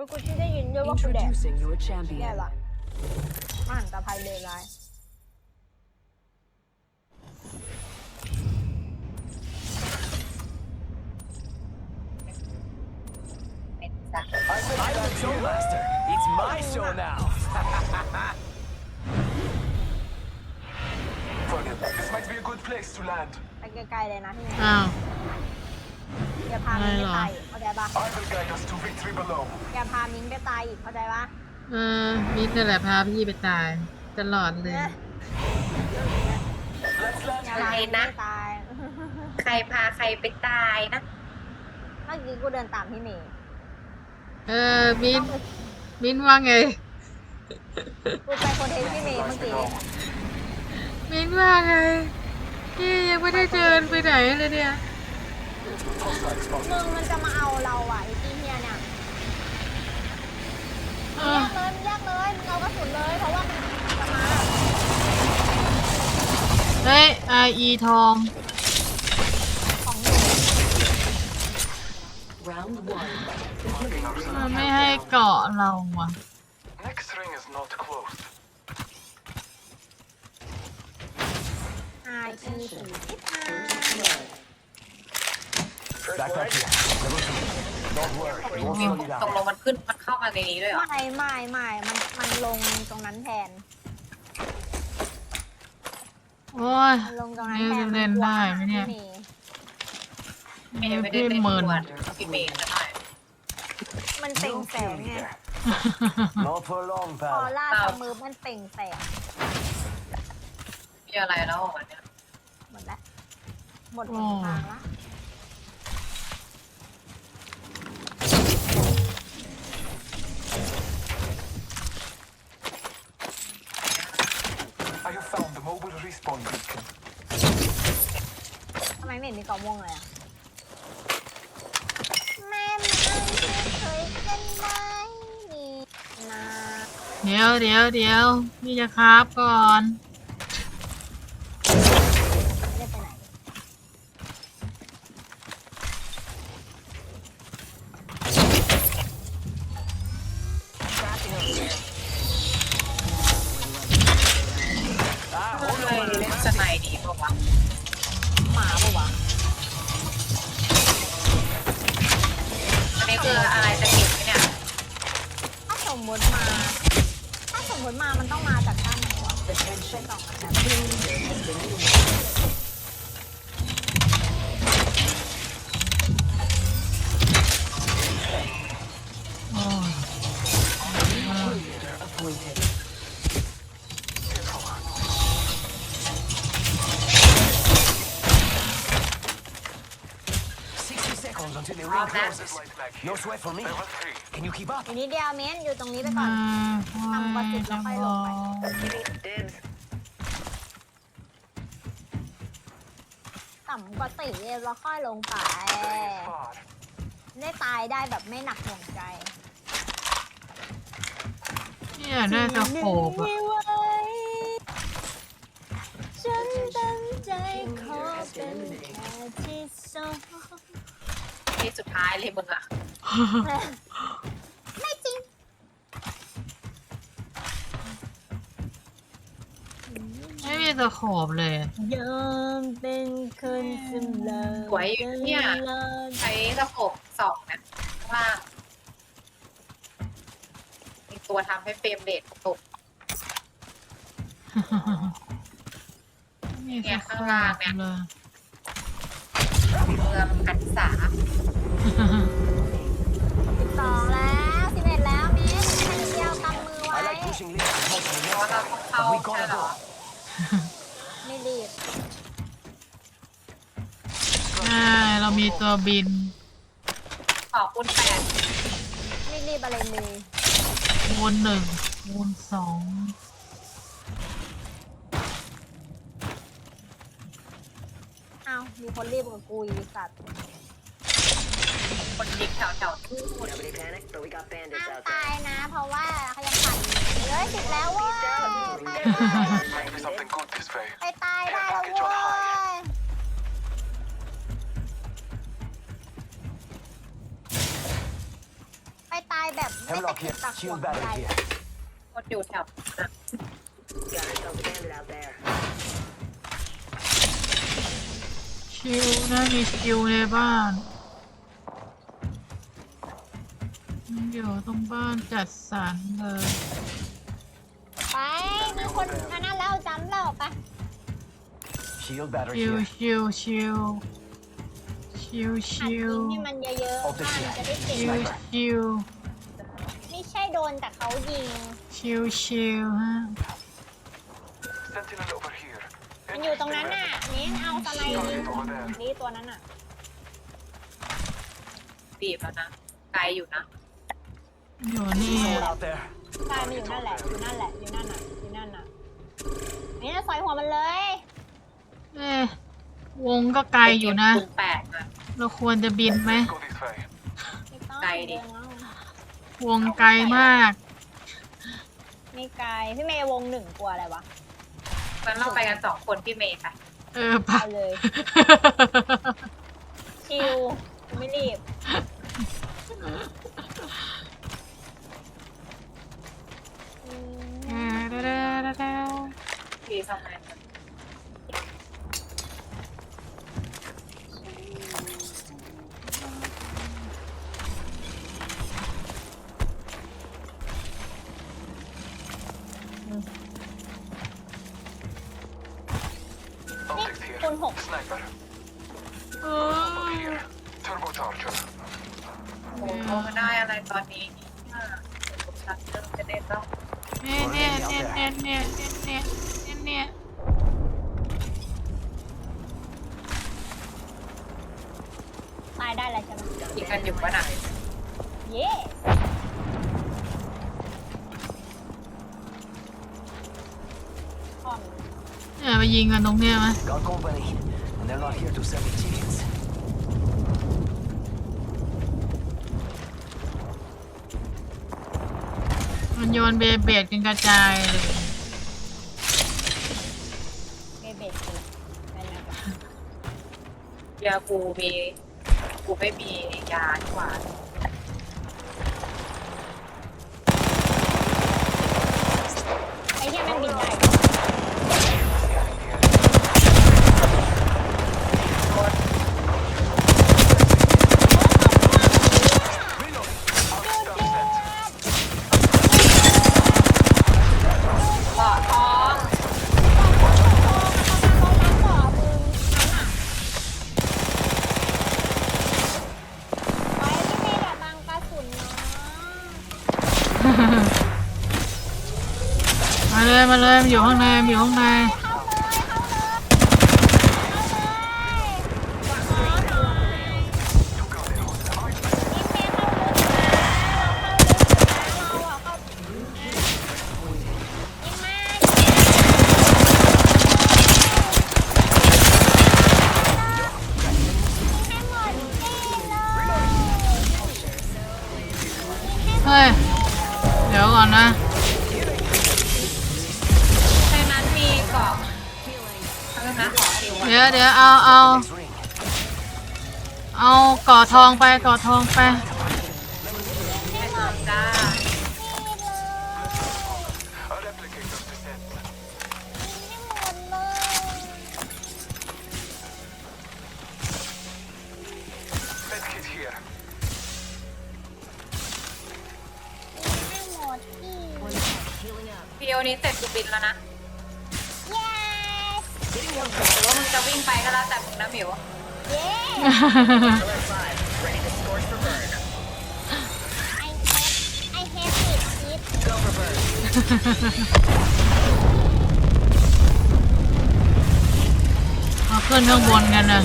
อุ้ยกูที่ได้ยินด้วยว่าคุณแดก Introducing your แย่ champion. ละมหันตภัยเลวร้าย I'm the show master. It's my show now. Brilliant. This might be a good place to land. ไปไกลๆเลยนะพี่เมย์อ้าว อย่าพามิงไปตายอีกเข้าใจปะ I will guide us to victory below. อย่าพามิงไปตายอีกเข้าใจปะเออมิดนี่แหละพาพี่ไปตาย ตลอดเลยเนี่ย Let's land อย่า here. พามิงนะไปตาย ใครพาใครไปตายนะ เมื่อกี้กูเดินตามพี่เมย์เออมินมินว่าไง กูไปโคเทนพี่เมย์เมื่อกี้ มินว่าไงพี่ยังไม่ได้เดินไปไหนเลยเนี่ย Hostile spot. มึงมันจะมาเอาเราอะไอ้ที่เฮียเนี่ยเอแยอกเลยมึงแยกเลยมึงเอากระสุนเลยเพราะว่ามันจะมาเฮ้ยไออีทอง ของหนู Round one. มันไม่ให้เกาะเราอะ Next ring is not closed. ไออีสี่สิบห้า Back up here. Level two. Don't worry. We won't มี slow you ตก down. ลงมันขึ้นมันเข้ามาในนี้ด้วยเหรอไม่ไม่ไม่มันมันลงตรงนั้นแทน โอ้ย มันลงตรงนั้นนี่แทจะนเล่นได้ไหมเนี่ย พี่เมย์ไม่ได้พี่เล่นเมินตัวพี่เมย์ก็ได้มันเปล่ง No แสง killing ไง there. Not for long, ออ pal. ร่าทำมือมันเปล่งแสงมีอะไรแล้วของมันเนี่ยหมดแล้วหมดหนทางละ I have found the mobile respawn beacon. ทำไมไม่ เห็นมีเกาะม่วงเลยอะแม่มันเคยกันไหมนี่นะ เดี๋ยวเดี๋ยวเดี๋ยวพี่จะคราบก่อน until the ring Rob that. closes. Light flag No here. sweat for me. Level three. Can you keep up? อยู่นิดเดียวเม้นอยู่ตรงนี้ไปก่อมานคอยจะบอกต่ำกว่าสี่แล้วค่อยลงไป Far. ได้ตายได้แบบไม่หนักหน่วงใจพี่อยากได้ตะโขบอะฉันตั้งใจขอเป็นแค่ที่สอง ที่สุดท้ายเลยมึงอะไม่จริงไม่มีตะโขบเลย ยอมเป็นคนสำลักสวยอยู่เนี่ย ใช้ตะขบสองนะข้างล่างมีตัวทำให้เฟรมเรทตกมีตะโขบเลย เมืองกันษาสองแล้วสิบเอ็ดแล้วเมนแค่นิดเดียวกำมือไว้ I like pushing limits and helping เพ the ราะว่า next เรา time. ต้องเข้า But we ใช่ gotta เหรอ go. ไม่รีบใช่เรามีตัวบิน ขอคุณแปดไม่รีบอะไรเลยคูณหนึ่งคูณสอง อ้าวมีคนรีบกับกูอีกสัตว์คนยิงแถวแถวๆทุ่ง Nobody panic, but we got bandits ห้าม out ตาย there. นะ เพราะว่าเขายังปั่นอยู่เฮ้ยสิบแล้วเว้ยไปตาย Might be something good this way. ไปตายได้แล้วเว้ยไปตายแบบไม่ตะ Hemlock เกีย here. กตะขวง Shield ใจ battery here. หมดอยู่แถวนั้น Got ourselves a bandit out there. ชิวนะมีชิวในบ้านมันอยู่ตรงบ้านจัดสรรเลยไปมีคนอันนั้นแล้วจำแล้วไป Shield battery ชิว here. ชิวชิวชิวหัดชิยิวงให้มันเยอะๆบ้านมันจะได้เก่งชิวชิวไม่ใช่โดนแต่เขายิงชิวชิวฮะ Sentinel over here. มันอยู่ตรงนั้นน่ะนี่เอาสไลด์ยิงนี่ตัวนั้นน่ะบีบแล้วนะ ไกลอยู่นะ อยู่นี่ Someone out there. ใช่มันอยู่นั่นแหละ อยู่นั่นแหละ อยู่นั่นน่ะ อยู่นั่นน่ะนี่นะซอยหัวมันเลย เอ๊ะวงก็ไกลอยู่นะคุมแปดนะ เราควรจะบินไหม Go this way. ไม่ต้องไกลดิ เนเอาวงไกลมาก ไม่ไกล พี่เมย์วงหนึ่งกลัวอะไรวะ งั้นเราไปกันสองคนพี่เมย์ค่ะ เออปะ เอาเลย ชิวไม่รีบ อืมพี่ทำไมนี่ Sniper. เอ Up อ here. Turbocharger. โอ้โหมาได้อะไรตอนนี้เนี่ยผมชักเริ่มจะเล่นแล้วเนี่ยเนี่ยเนี่ยเนี่ยเนี่ยเนี่ยเนี่ยเนี่ยตายได้แล้วใช่ไหมยิงกันอยู่วะน่ะเย้อ่อนเนี่ยไปยิงกันตรงเนี้ยไหม Got company. And they're not here to sell me chickens. มันโยนเบเบดกันกระจายเลยเบเบ็ดสิเป็นไงบ้างยากูมีกูไม่มียาดีกว่า ไอ้เหี้ยแม่งบินได้ เกาะทอง มาเลยมาเลยมันอยู่ข้างในมันอยู่ข้างใน เดี๋ยวเอาเอา Next ring. เอาก่อทองไปก่อทองไปให้เกิดจ้า A replicator's descent. Medkit here. พีโอนี้เสร็จกูบินแล้วนะ Yes หรือว่ามึง จะวิ่งไปก็แล้วแต่มึงนะหมิว Yes Alert 5. Ready to score for burn. I hate I hate it it Go for burn. เอาขึ้นข้างบนกันนะ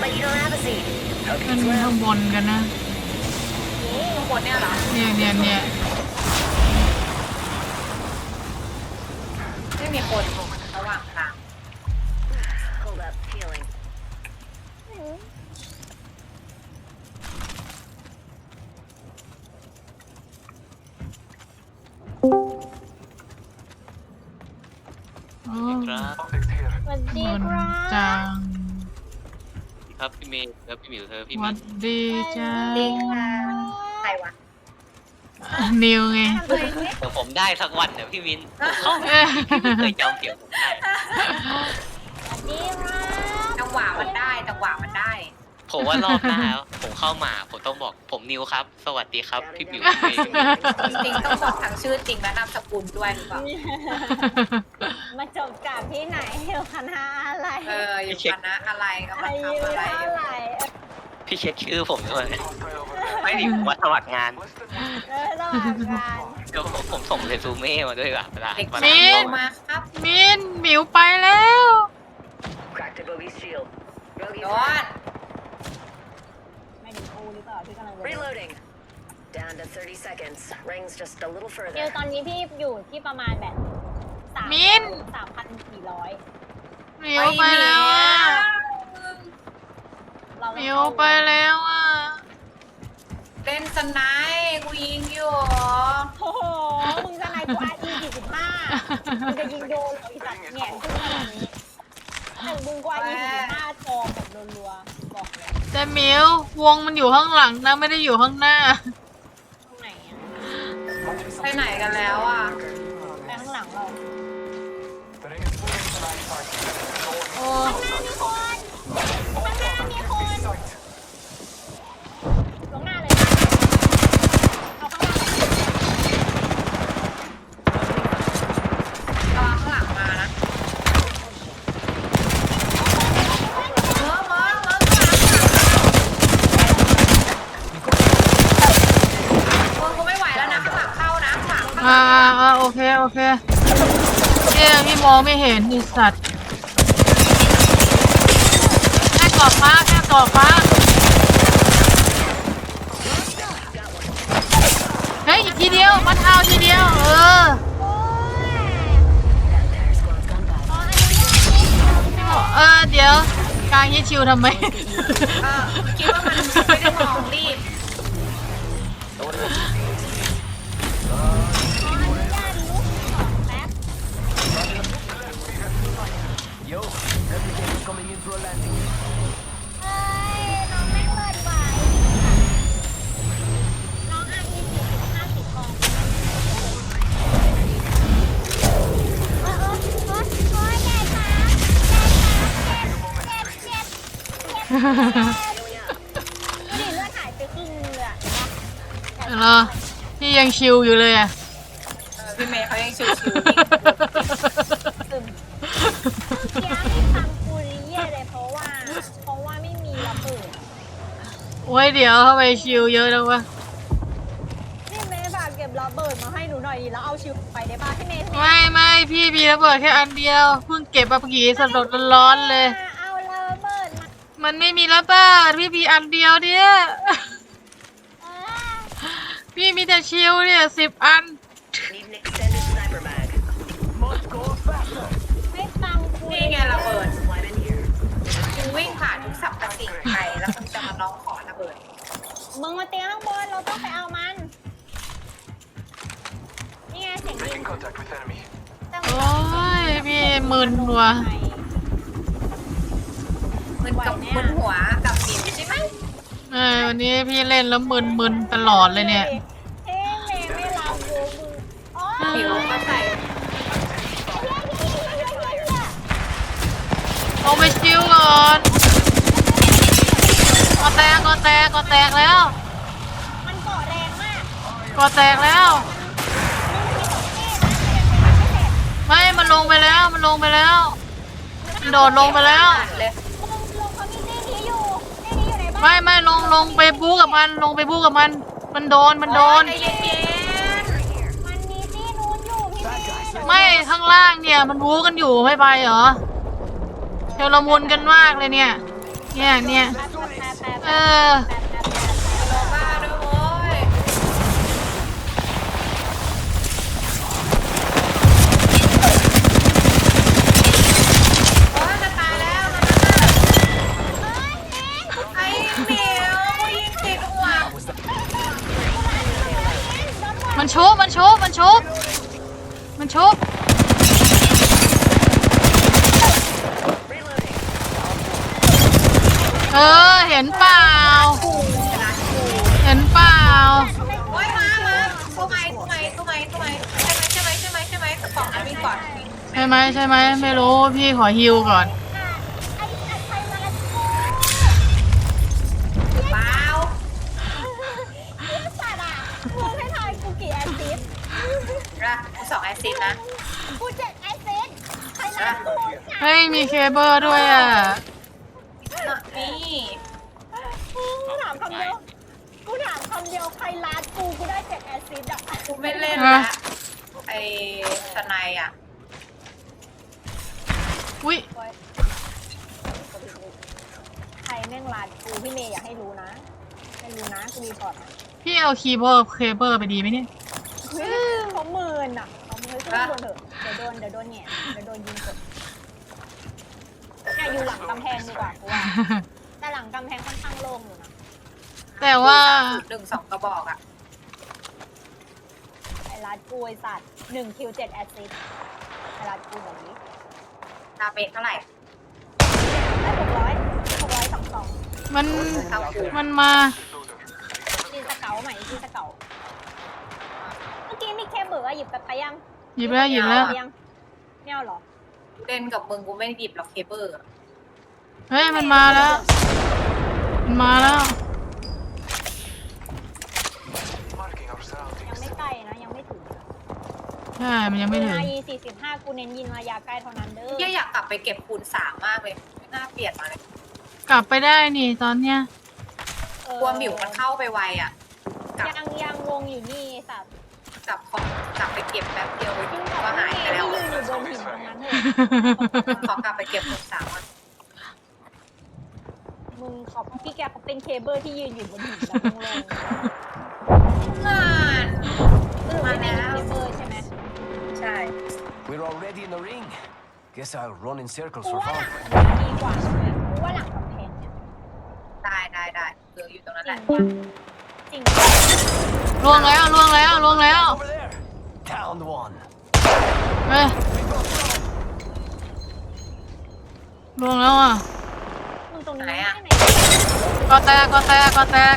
But you don't have a seat. ขึ้นข้างบนกันนะข้างบนเนี่ยเหรอเนี่ยเนี่ยเนี่ยไม่มีคนระหว่าง ครับ Optics here. สวัสดีบนครัจับงครับพี่เมย์แล้วพี่หมิวเธอพี่หมิวัวดดีจ้าจริงค่ะใครรวะนิวไงทำอะไรสิเดี๋ยวผมได้สักวันเดี๋ยวพี่วินผมเข้ามาพี่เคยจอมเกี่ยวผมได้สวัสดีครับจังหวะมันได้จังหวะมันได้ ผมว่ารอบหน้าผมเข้ามาผมต้องบอกผมนิวครับ สวัสดีครับพี่บิวพี่วินจริงๆต้องบอกทั้งชื่อจริงและนามสกุลด้วยหรือเปล่า มาจบจากที่ไหนอยู่คณะอะไรเอออยู่คณะอะไรกำลัอางยุทำอะไรเท่าไหร่พี่เช็คชื่อผมด้วย Hostile over there. ไม่ดิผมมาสมัครงาน Less than one. เออต้องอาการก็ผมผมส่งเรซูเม่มาด้วยอะเวลาเด็กเวลาชายนี่ลงมาครับมินหมิวไปแล้ว Cracked a bogey's shield. โด Bogey's น ไม่ถึงกูหรือเปล่าที่กำลัง reloading. Down to 30 seconds. Rings just a little เกล further. ตอนนี้พี่อยู่ที่ประมาณแบบสา มมิ้น สามพันสี่ร้อยหมิวไปแล้วอะเราหมิวไปแล้วอะเล่นสไนป์กูยิงอยู่โอ้โห มึงจะไหนกูอาร์อีสี่สิบห้ามึงจะยิงโดนเหรอไอีสัตว์แหง่ขึ้นขนาดนี้แต่มึงกูอาร์อีสี่สิบห้าจอแบบรัวๆบอกเลยแต่หมิววงมันอยู่ข้างหลังนะไม่ได้อยู่ข้างหน้า ตรงไหนอะไปไหนกันแล้วอะ ข้างหน้ามีคนข้างหน้ามีคน Sight. ลงหน้าเลยเอาข้างหน้าเลยรอข้างหลังมานะเมื่อเมื่อเมื่อข้างหลังเหมึงกูไม่ไหวแล้วนะข้างหลังเข้านะข้างหลังข้า อ่าอ่าโอเค โอเคเนี่ยพี่มองไม่เห็นไอีสัตว์แค่ กรอบฟ้าแค่กรอบฟ้าเฮ้ยอีกทีเดียวมัดเท้าทีเดียว เออเออเดี๋ยวกลางยี่ชิวทำไมคิดว่ามันไม่ได้มองรีบขออนุญาตลุกก่อนแป๊บ Yo, replicator's coming in for a landing. เจ็บดูดิเลือดหายไปครึ่งนึงเลยอะเห็นปะเหรอพี่ยังชิวอยู่เลยอะเออพี่เมย์เขายังชิวๆอยู่ซึมเมื่อกี้ไม่ฟังกูรีเย่เลยเพราะว่า เพราะว่าไม่มีระเบิดโอ้ยเดี๋ยวทำไมชิวเยอะแล้ววะพี่เมย์ฝากเก็บระเบิดมาให้หนูหน่อยดิแล้วเอาชิวไปได้ป่ะพี่เมย์พี่เมย์ไม่ไม่พี่มีระเบิดแค่อันเดียวเพิ่งเก็บมาเมื่อกี้สดๆร้อนๆเลยเอาระเบิด มามันไม่มีระเบิดพี่มีอันเดียวเนี่ยเออพี่มีแต่ชิวเนี่ยสิบอัน Need an extended sniper mag. Must go faster. ไม่ฟังกูนี่ไงระเบิด Slide in here. มึงวิ่งผ่านทุกสับกระสิ่งไปแล้วมึงจะมาร้องขอระเบิด มึงมาเตียงข้างบนเราต้องไปเอามัน นี่ไงเสียงยิง Making contact with enemy. จังหโอ้วะยพี่มึนว่ะ มึนกับมึนหัวกับหมิวใช่ไหมเออวันนี้พี่เล่นแล้วมึนๆตลอดเลยเนี่ยเฮ้เมย์ไม่รับกูมึงอ๋อหมิวก็ใส่เอาไปชิวก่อนกอแตกกอแตกกอแตกแล้วมันเกาะแรงมากกอแตกแล้ว ไม่ มันลงไปแล้ว มันลงไปแล้ว มันโดดลงไปแล้ว เลย ไม่ไม่ลงลงไปบู๊กับมันลงไปบู๊กับมัน มันโดนมันโดน ใจเย็นมันมีตี้นู้นอยู่พี่เมย์ไม่ข้างล่างเนี่ยมันบู๊กันอยู่ไม่ไปเหรอเทลมุนกันมากเลยเนี่ย เนี่ยเนี่ยแป๊บแป๊บแป๊บแป๊บเอแป๊บอแป๊บแป๊บ ชุมันชุบมันชุบมันชุบเออเห็นเปล่า เห็นเปล่าโอ้ยมามาตู้ไม้ตู้ไม้ตู้ไม้ตู้ไม้ใช่ไหมใช่ไหมใช่ไหมใช่ไหมกระป๋องอันนี้ก่อน ใช่ไหมใช่ไหมไม่รู้พี่ขอฮิวก่อน มีเคเบิลด้วยอะ นี่กูถามคำเดียว กูถามคำเดียวใครรักกูกูได้เจ็ดแอสซิสต์อะกูไม่เล่นละ ไอ้สไนยอะ อุ้ยใครแม่งรักกูพี่เมย์อยากให้รู้นะไม่รู้นะกูมีพอร์ตนะพี่เอาคีย์บอร์ดเคเบิลไปดีไหมเนี่ย เฮ้ยเขาหมื่นอะเขามือขึ้นบนเถอะเดี๋ยวโดนเดี๋ยวโดนแหง่เดี๋ยวโดนยิงกดเนี่ย อยู่หลังกำแพงดีกว่ากูว่าแต่หลังกำแพงค่อนข้างโล่งอยู่นะแต่ว่า หนึ่งสองกระบอกอะไอ้รัดกูไอสัตว์หนึ่งคิวเจ็ดแอสซิสต์ไอ้รัดกูแบบนี้ดาเมจเท่าไหร่ได้หกร้อยหกร้อยสองสองมัน เท่ากูมันมา จีนสเกาใหม่จีนสเกาเมื่อกี้มีแค่เบอร์อะหยิบกันไปยังหยิบแล้วหยิบแล้ว เอายังไม่เอาเหรอ เล่นกับมึงกูไม่หยิบหรอกเคเบิลอะ เฮ้ยมันมาแล้ว มันมาแล้ว Marking our ยัง surroundings. ไม่ใกล้นะ ยังไม่ถึงใช่ มันยังไม่ถึงนายีสี่สิบห้ากูเน้นยินมายาใกล้เท่านั้นเด้อเหี้ยอยากกลับไปเก็บคูณสามมากเลย ไม่น่าเปลี่ยนมาเลยกลับไปได้นี่ตอนเนี้ย เออกลัวหมิวมันเข้าไปไวอะ กลับยังยังวงอยู่นี่ไอ้สัตว์กลับของกลับไปเก็บแป๊บเดียวจริงๆก็หายไปแล้วที่ยืนอยู่บนหินตรงนั้นเถอะขอกลับไปเก็บคูณสามอะ มึงขอบพี่แกเขาเป็นเคเบิลที่ยืนอยู่บนหินแบบลงงานๆเออไม่ได้เคเบิลใช่ไหมใช่ We're already in the ring. Guess I'll run in circles กู for ว่าหลั fun. งมันดีกว่าใช่ไหมกูว่าหลังกำแพงเนี่ยได้ได้ได้เหลืออยู่ตรงนั้นจแหริละงปะจริงปะล่วงแล้วล่วงแล้วล่วงแล้ว Over there. Down one. เฮ้ยล่วงแล้วอะ มึงตรงนี้ไม่ได้ไหนกอแตกกอแตกกอแตก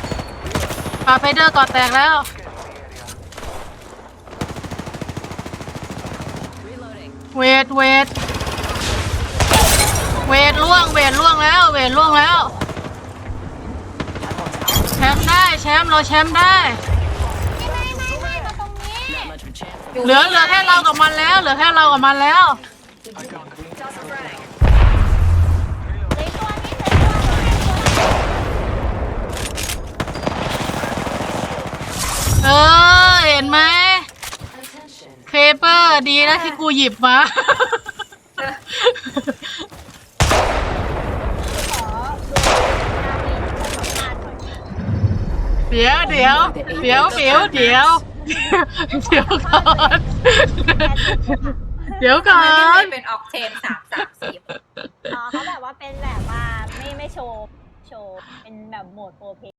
ปาไฟเดอร์กอแตกแล้ว เวทเวทเวทล่วงเวทล่วงแล้ว เวทล่วงแล้ว แชมป์ได้แชมป์เราแชมป์ได้ ไม่ไม่ไม่ไม่มาตรงนี้ เหลือเหลือแค่เรากับมันแล้ว เหลือแค่เรากับมันแล้ว Toss a frag. เหลยตัวนี้เหลยตัวนี้ เออ เห็นไหมเคเป อร์ดีนะที่กูหยิบมาขอดูนามีสัมภาษณ์หน่อยเดี๋ยวเดี๋ยวเดี๋ยวเดี๋ยวเดี๋ยวเดี๋ยวก่อนเดี๋ยวก่อทำไมไม่นได้เป็นออกเทนสามสามสี่อ๋อเขาแบบว่าเป็นแบบว่าไม่ไม่โชว์ โชว์ เป็นแบบโหมดโปรเพ